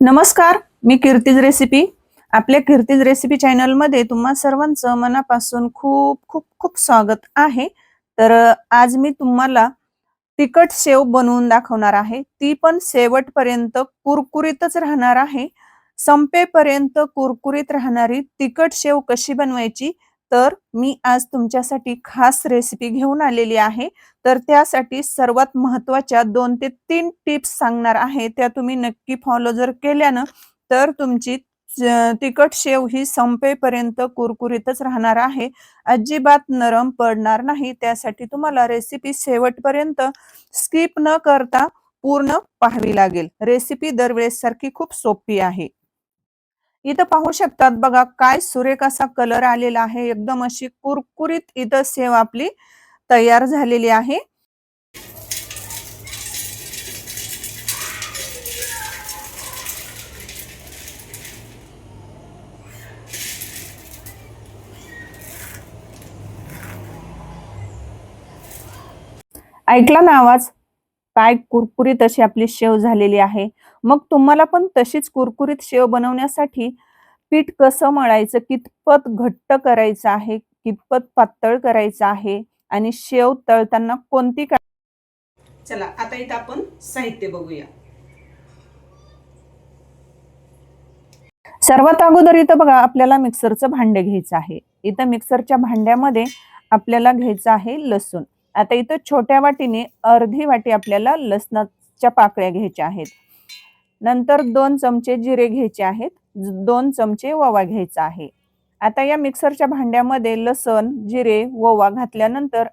नमस्कार मी कीर्तीज रेसिपी. आपल्या कीर्तीज रेसिपी चॅनलमध्ये तुम्हा सर्वांचं मनापासून खूप खूप खूप स्वागत आहे. तर आज मी तुम्हाला तिखट शेव बनवून दाखवणार आहे. ती पण शेवटपर्यंत कुरकुरीतच राहणार आहे. संपेपर्यंत कुरकुरीत राहणारी तिखट शेव कशी बनवायची तर मी आज तुमच्यासाठी खास रेसिपी घेऊन आलेली आहे. तर त्यासाठी सर्वात महत्त्वाच्या दोन ते तीन टिप्स सांगणार आहे. त्या तुम्ही नक्की फॉलो जर केल्यानं तर तुमची तिखट शेव ही संपेपर्यंत कुरकुरीतच राहणार आहे. अजिबात नरम पडणार नाही. त्यासाठी तुम्हाला रेसिपी शेवटपर्यंत स्किप न करता पूर्ण पाहावी लागेल. रेसिपी दरवेळेस सारखी खूप सोपी आहे. इथं पाहू शकतात बघा काय सुरेख असा कलर आलेला आहे. एकदम अशी कुरकुरीत इथं सेव आपली तयार झालेली आहे. ऐकला ना आवाज? काय कुरकुरीत अशी आपली शेव झालेली आहे. मग तुम्हाला पण तशीच कुरकुरीत शेव बनवण्यासाठी पीठ कसं मळायचं कितपत घट्ट करायचं आहे कितपत पातळ करायचं आहे आणि शेव तळताना कोणती का चला आता इथं आपण साहित्य बघूया. सर्वात अगोदर इथं बघा आपल्याला मिक्सरचं भांडे घ्यायचं आहे. इथं मिक्सरच्या भांड्यामध्ये आपल्याला घ्यायचं आहे लसूण. आता इथं छोट्या वाटीने अर्धी वाटी आपल्याला लसणाच्या पाकळ्या घ्यायच्या आहेत. नंतर दोन चमचे जिरे घ्यायचे आहेत. ज- दोन चमचे ओवा घ्यायचा आहे. आता या मिक्सरच्या भांड्यामध्ये लसण जिरे ओवा घातल्यानंतर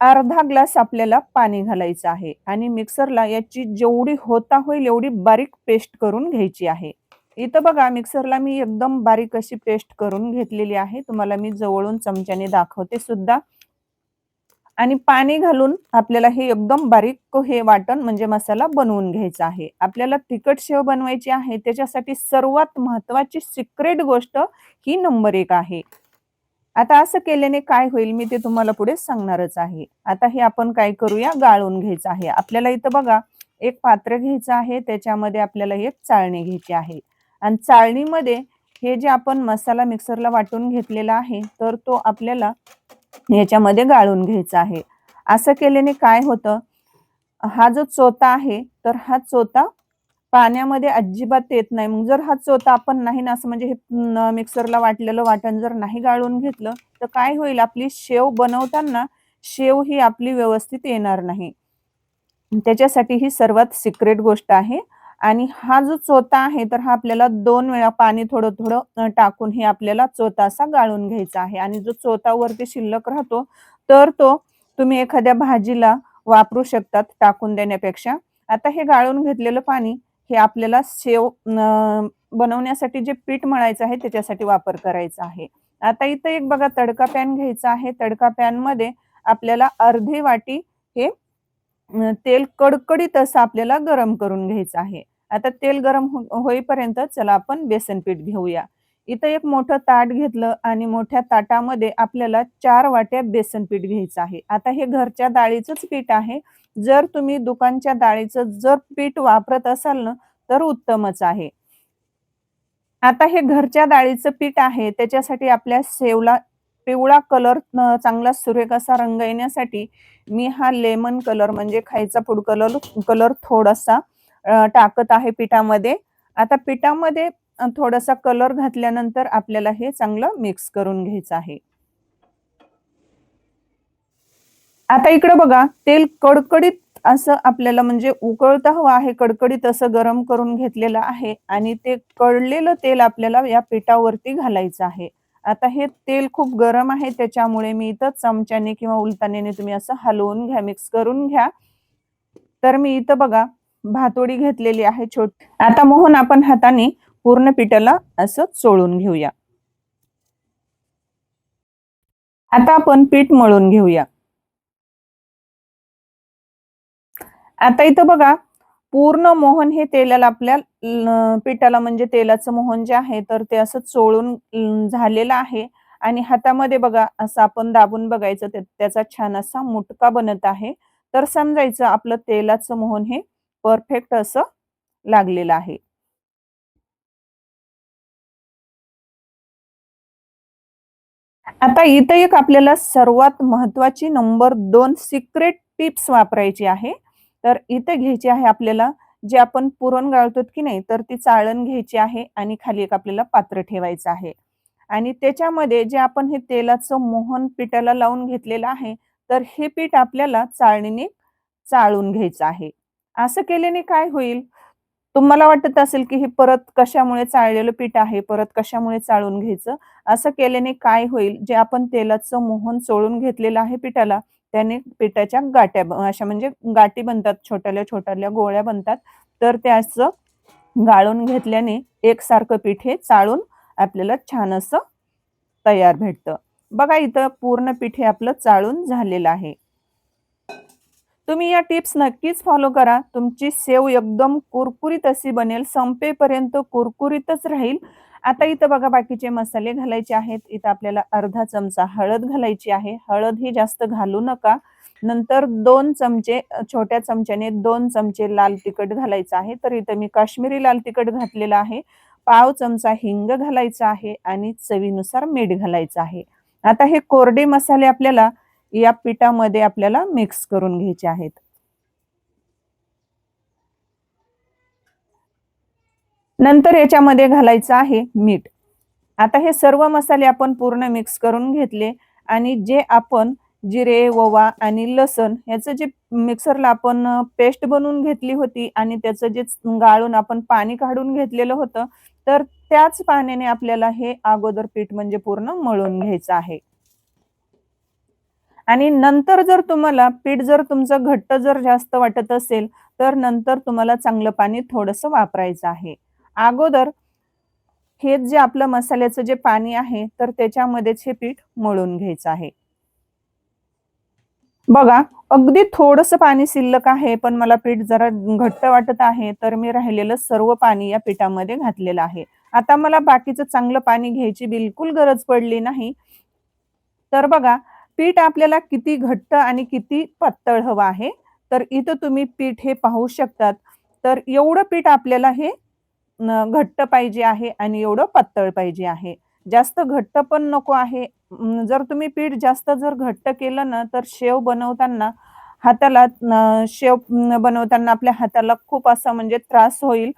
अर्धा ग्लास आपल्याला पाणी घालायचं आहे आणि मिक्सरला याची जेवढी होता होईल एवढी बारीक पेस्ट करून घ्यायची आहे. इथं बघा मिक्सरला मी एकदम बारीक अशी पेस्ट करून घेतलेली आहे. तुम्हाला मी जवळून चमच्याने दाखवते सुद्धा. आणि पाणी घालून आपल्याला हे एकदम बारीक हे वाटण म्हणजे मसाला बनवून घ्यायचा आहे. आपल्याला तिखट शेव बनवायची आहे. त्याच्यासाठी सर्वात महत्वाची सिक्रेट गोष्ट ही नंबर एक आहे. आता असं केल्याने काय होईल मी ते तुम्हाला पुढे सांगणारच आहे. आता हे आपण काय करूया? गाळून घ्यायचं आहे. आपल्याला इथं बघा एक पात्र घ्यायचं आहे. त्याच्यामध्ये आपल्याला एक चाळणी घ्यायची आहे. आणि चाळणीमध्ये हे जे आपण मसाला मिक्सरला वाटून घेतलेला आहे तर तो आपल्याला याच्यामध्ये गाळून घ्यायचं आहे. असं केल्याने काय होतं? हा जो चोता आहे तर हा चोता पाण्यामध्ये अजिबात येत नाही. मग जर हा चोता आपण नाही ना असं म्हणजे हे मिक्सरला वाटलेलं वाटण जर नाही गाळून घेतलं तर काय होईल? आपली शेव बनवताना शेव ही आपली व्यवस्थित येणार नाही. त्याच्यासाठी ही सर्वात सिक्रेट गोष्ट आहे. आणि हा जो चोता आहे तर हा आपल्याला दोन वेळा पाणी थोडं थोडं टाकून हे आपल्याला चोता असा गाळून घ्यायचा आहे. आणि जो चोता वरती शिल्लक राहतो तर तो तुम्ही एखाद्या भाजीला वापरू शकतात टाकून देण्यापेक्षा. आता हे गाळून घेतलेलं पाणी हे आपल्याला शेव बनवण्यासाठी जे पीठ मळायचं आहे त्याच्यासाठी वापर करायचा आहे. आता इथं एक बघा तडका पॅन घ्यायचा आहे. तडका पॅनमध्ये आपल्याला अर्धी वाटी हे तेल कडकडीत असं आपल्याला गरम करून घ्यायचं आहे. आता तेल गरम हो- होईपर्यंत चला आपण बेसन पीठ घेऊया. इथं एक मोठं ताट घेतलं आणि मोठ्या ताटामध्ये आपल्याला चार वाट्या बेसन पीठ घ्यायचं आहे. आता हे घरच्या डाळीचंच पीठ आहे. जर तुम्ही दुकानच्या डाळीचं जर पीठ वापरत असाल ना तर उत्तमच आहे. आता हे घरच्या डाळीचं पीठ आहे. त्याच्यासाठी आपल्या सेवला पिवळा कलर चांगला सुरेख असा रंग येण्यासाठी मी हा लेमन कलर म्हणजे खायचा फूड कलर कलर थोडासा टाकत आहे पिठामध्ये. आता पिठामध्ये थोडासा कलर घातल्यानंतर आपल्याला हे चांगलं मिक्स करून घ्यायचं आहे. आता इकडे बघा तेल कडकडीत असं आपल्याला म्हणजे उकळता हवं आहे कडकडीत असं गरम करून घेतलेलं आहे आणि ते कळलेलं तेल आपल्याला या पिठावरती घालायचं आहे. आता हे तेल खूप गरम आहे त्याच्यामुळे मी इथं चमच्याने किंवा उलतानेने तुम्ही असं हलवून घ्या मिक्स करून घ्या. तर मी इथं बघा भातोडी घेतलेली आहे छोट. आता मोहन आपण हाताने पूर्ण पिठाला असं चोळून घेऊया. आता आपण पीठ मळून घेऊया. आता इथं बघा पूर्ण मोहन हे तेलाला आपल्या पिठाला म्हणजे तेलाचं मोहन जे आहे तर ते असं चोळून झालेलं आहे. आणि हातामध्ये बघा असं आपण दाबून बघायचं त्याचा छान असा मुटका बनत आहे. तर समजायचं आपलं तेलाचं मोहन हे परफेक्ट असं लागलेलं आहे. आता इथं एक आपल्याला सर्वात महत्वाची नंबर दोन सिक्रेट टिप्स वापरायची आहे. तर इथं घ्यायची आहे आपल्याला जे आपण पुरण गाळतो की नाही तर ती चाळण घ्यायची आहे आणि खाली एक आपल्याला पात्र ठेवायचं आहे. आणि त्याच्यामध्ये जे आपण हे तेलाचं मोहन पिठाला लावून घेतलेलं आहे तर हे पीठ आपल्याला चाळणीने चाळून घ्यायचं आहे. असं केल्याने काय होईल? तुम्हाला वाटत असेल की हे परत कशामुळे चाळलेलं पीठ आहे? परत कशामुळे चाळून घ्यायचं? असं केल्याने काय होईल? जे आपण तेलाचं मोहन चोळून घेतलेलं आहे पिठाला त्याने पिठाच्या गाट्या अशा म्हणजे गाठी बनतात छोट्याल्या छोट्याल्या गोळ्या बनतात. तर त्याचं गाळून घेतल्याने एकसारखं पीठ हे चाळून आपल्याला छान असं तयार भेटतं. बघा इथं पूर्ण पीठ हे आपलं चाळून झालेलं आहे. तुम्ही या टिप्स नक्कीच फॉलो करा. तुमची सेव एकदम कुरकुरीत अशी बनेल संपेपर्यंत कुरकुरीतच राहील. आता इथं बघा बाकीचे मसाले घालायचे आहेत. इथं आपल्याला अर्धा चमचा हळद घालायची आहे. हळद ही जास्त घालू नका. नंतर दोन चमचे छोट्या चमच्याने दोन चमचे लाल तिखट घालायचं आहे. तर इथं मी काश्मीरी लाल तिखट घातलेलं आहे. पाव चमचा हिंग घालायचा आहे आणि चवीनुसार मीठ घालायचं आहे. आता हे कोरडे मसाले आपल्याला या पिठामध्ये आपल्याला मिक्स करून घ्यायचे आहेत. नंतर याच्यामध्ये घालायचं आहे मीठ. आता हे सर्व मसाले आपण पूर्ण मिक्स करून घेतले आणि जे आपण जिरे ओवा आणि लसण ह्याचं जे मिक्सरला आपण पेस्ट बनवून घेतली होती आणि त्याचं जे गाळून आपण पाणी काढून घेतलेलं होतं तर त्याच पाण्याने आपल्याला हे अगोदर पीठ म्हणजे पूर्ण मळून घ्यायचं आहे. आणि नंतर जर तुम्हाला पीठ जर तुमचं घट्ट जर जास्त वाटत असेल तर नंतर तुम्हाला चांगलं पाणी थोडंसं वापरायचं आहे. अगोदर हे जे आपलं मसाल्याचं जे पाणी आहे तर त्याच्यामध्येच हे पीठ मळून घ्यायचं आहे. बघा अगदी थोडस पाणी शिल्लक आहे पण मला पीठ जरा घट्ट वाटत आहे तर मी राहिलेलं सर्व पाणी या पिठामध्ये घातलेलं आहे. आता मला बाकीचं चांगलं पाणी घ्यायची बिलकुल गरज पडली नाही. तर बघा पीठ आपल्याला किती घट्ट आणि किती पातळ हवं आहे तर इथं तुम्ही पीठ हे पाहू शकतात. तर एवढं पीठ आपल्याला हे घट्ट पाहिजे आहे आणि एवढं पातळ पाहिजे आहे. जास्त घट्ट पण नको आहे. जर तुम्ही पीठ जास्त जर घट्ट केलं ना तर शेव बनवताना हाताला शेव बनवताना आपल्या हाताला खूप असा म्हणजे त्रास होईल.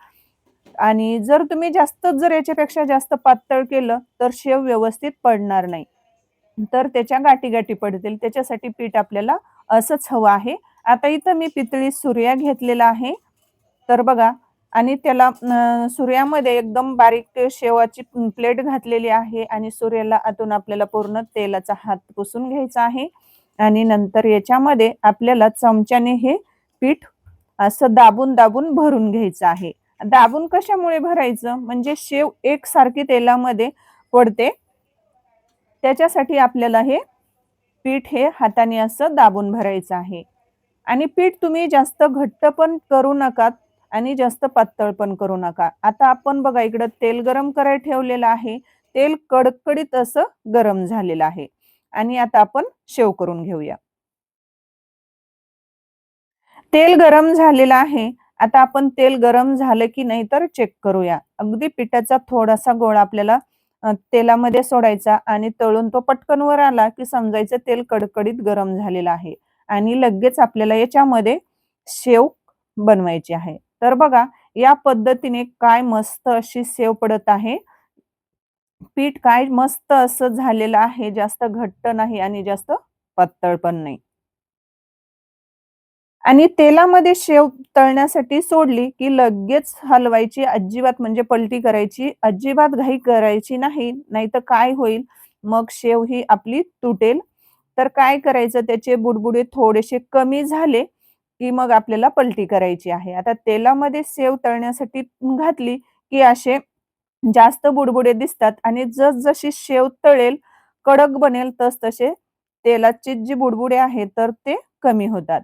आणि जर तुम्ही जास्त जर याच्यापेक्षा जास्त पातळ केलं तर शेव व्यवस्थित पडणार नाही. तर त्याच्या गाठी गाठी पडतील. त्याच्यासाठी पीठ आपल्याला असंच हवं आहे. आता इथं मी पितळी सूर्या घेतलेला आहे. तर बघा आणि त्याला सूर्यामध्ये एकदम बारीक शेवाची प्लेट घातलेली आहे आणि सूर्याला आतून आपल्याला पूर्ण तेलाचा हात पुसून घ्यायचा आहे. आणि नंतर याच्यामध्ये आपल्याला चमच्याने हे पीठ असं दाबून दाबून भरून घ्यायचं आहे. दाबून कशामुळे भरायचं? म्हणजे शेव एकसारखी तेलामध्ये पडते. त्याच्यासाठी आपल्याला हे पीठ हे हाताने असं दाबून भरायचं आहे. आणि पीठ तुम्ही जास्त घट्ट पण करू नका आणि जास्त पातळ पण करू नका. आता आपण बघा इकडं तेल गरम करायला ठेवलेलं आहे. तेल कडकडीत असं गरम झालेलं आहे. आणि आता आपण शेव करून घेऊया. तेल गरम झालेलं आहे. आता आपण तेल गरम झालं की नाही तर चेक करूया. अगदी पिठाचा थोडासा गोळा आपल्याला तेलामध्ये सोडायचा आणि तळून तो पटकन वर आला की समजायचं तेल कडकडीत गरम झालेलं आहे. आणि लगेच आपल्याला याच्यामध्ये शेव बनवायची आहे. तर बघा या पद्धतीने काय मस्त अशी सेव पडत आहे. पीठ काय मस्त असं झालेलं आहे जास्त घट्ट नाही आणि जास्त पातळ पण नाही. आणि तेलामध्ये शेव तळण्यासाठी सोडली की लगेच हलवायची अजिबात म्हणजे पलटी करायची अजिबात घाई करायची नाही नाही तर काय होईल? मग शेव ही आपली तुटेल. तर काय करायचं? त्याचे बुडबुडे थोडेसे कमी झाले की मग आपल्याला पलटी करायची आहे. आता तेलामध्ये सेव तळण्यासाठी घातली की असे जास्त बुडबुडे दिसतात आणि जसजशी शेव तळेल कडक बनेल तस तसे तेलाचे जे बुडबुडे आहेत तर ते कमी होतात.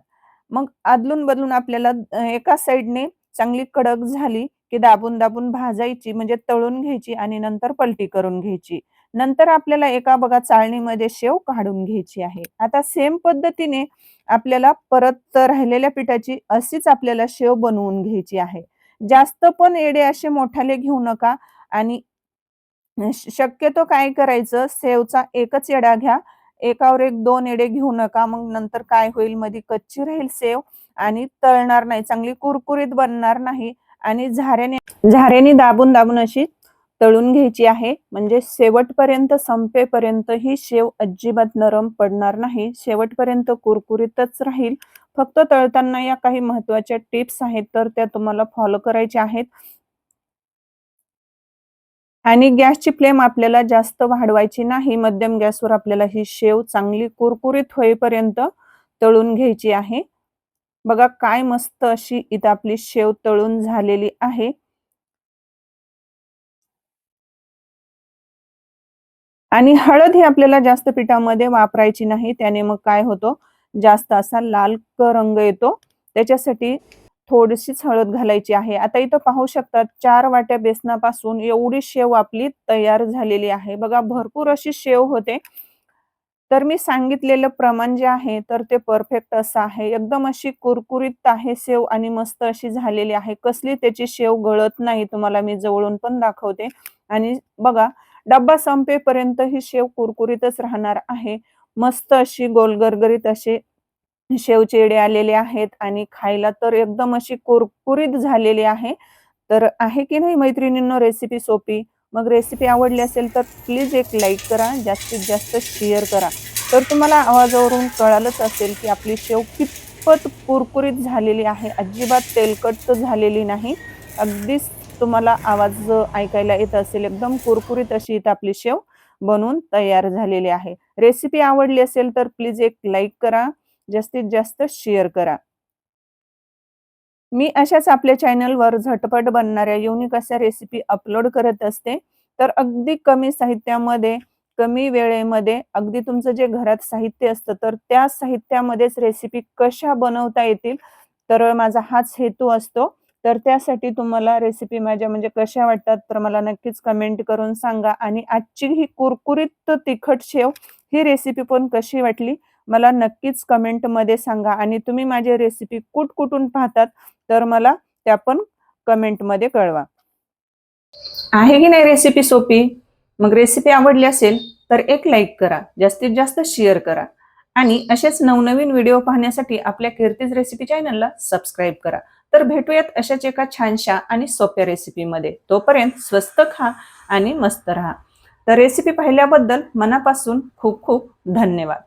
मग आदलून बदलून आपल्याला एका साईडने चांगली कडक झाली की दाबून दाबून भाजायची म्हणजे तळून घ्यायची आणि नंतर पलटी करून घ्यायची. नंतर आपल्याला एका बघा चाळणीमध्ये शेव काढून घ्यायची आहे. आता सेम पद्धतीने आपल्याला परत राहिलेल्या पिठाची अशीच आपल्याला शेव बनवून घ्यायची आहे. जास्त पण एडे असे मोठाले घेऊ नका आणि शक्यतो काय करायचं सेवचा एकच येडा घ्या. एकावर एक दोन एडे घेऊ नका मग नंतर काय होईल? मध्ये कच्ची राहील सेव आणि तळणार नाही चांगली कुरकुरीत बनणार नाही आणि झाऱ्याने झाऱ्याने दाबून दाबून अशी तळून घ्यायची आहे. म्हणजे शेवटपर्यंत संपेपर्यंत ही शेव अजिबात नरम पडणार नाही. शेवटपर्यंत कुरकुरीतच राहील. फक्त तळताना या काही महत्त्वाच्या टिप्स आहेत तर त्या तुम्हाला फॉलो करायच्या आहेत. आणि गॅसची फ्लेम आपल्याला जास्त वाढवायची नाही मध्यम गॅसवर आपल्याला ही शेव चांगली कुरकुरीत होईपर्यंत तळून घ्यायची आहे. बघा काय मस्त अशी इथं आपली शेव तळून झालेली आहे. आणि हळद ही आपल्याला जास्त पिठामध्ये वापरायची नाही त्याने मग काय होतो? जास्त असा लाल रंग येतो. त्याच्यासाठी थोडीशीच हळद घालायची आहे. आता इथं पाहू शकतात चार वाट्या बेसनापासून एवढी शेव आपली तयार झालेली आहे. बघा भरपूर अशी शेव होते. तर मी सांगितलेलं प्रमाण जे आहे तर ते परफेक्ट असं आहे. एकदम अशी कुरकुरीत आहे शेव आणि मस्त अशी झालेली आहे. कसली त्याची शेव गळत नाही तुम्हाला मी जवळून पण दाखवते. आणि बघा डब्बा संपेपर्यंत ही शेव कुरकुरीतच राहणार आहे. मस्त अशी गोलगरगरीत असे शेवचेडे आलेले आहेत आणि खायला तर एकदम अशी कुरकुरीत झालेली आहे. तर आहे की नाही मैत्रिणींनो रेसिपी सोपी? मग रेसिपी आवडली असेल तर प्लीज एक लाईक करा जास्तीत जास्त शेअर करा. तर तुम्हाला आवाजावरून कळालंच असेल की आपली शेव कितपत कुरकुरीत झालेली आहे. अजिबात तेलकट झालेली नाही. अगदीच तुम्हाला आवाज ऐकायला येत असेल एकदम कुरकुरीत अशी इथं आपली शेव बनवून तयार झालेली आहे. रेसिपी आवडली असेल तर प्लीज एक लाईक करा. जास्तीत जास्त शेअर करा. मी अशाच आपल्या चॅनलवर झटपट बनणाऱ्या युनिक अशा रेसिपी अपलोड करत असते तर अगदी कमी साहित्यामध्ये कमी वेळेमध्ये अगदी तुमचं जे घरात साहित्य असतं तर त्या साहित्यामध्येच रेसिपी कशा बनवता येतील तर माझा हाच हेतू असतो. तर त्यासाठी तुम्हाला रेसिपी माझ्या म्हणजे कशा वाटतात तर मला नक्कीच कमेंट करून सांगा. आणि आजची ही कुरकुरीत तिखट शेव ही रेसिपी पण कशी वाटली मला नक्कीच कमेंटमध्ये सांगा. आणि तुम्ही माझी रेसिपी कुठ कुठून पाहतात तर मला त्या पण कमेंटमध्ये कळवा. आहे की नाही रेसिपी सोपी? मग रेसिपी आवडली असेल तर एक लाईक करा. जास्तीत जास्त शेअर करा. आणि असेच नवनवीन व्हिडिओ पाहण्यासाठी आपल्या कीर्तीज रेसिपी चॅनलला सबस्क्राईब करा. तर भेटूयात अशाच एका छानशा आणि सोप्या रेसिपीमध्ये तोपर्यंत स्वस्त खा आणि मस्त राहा. तर रेसिपी पाहिल्याबद्दल मनापासून खूप खूप धन्यवाद.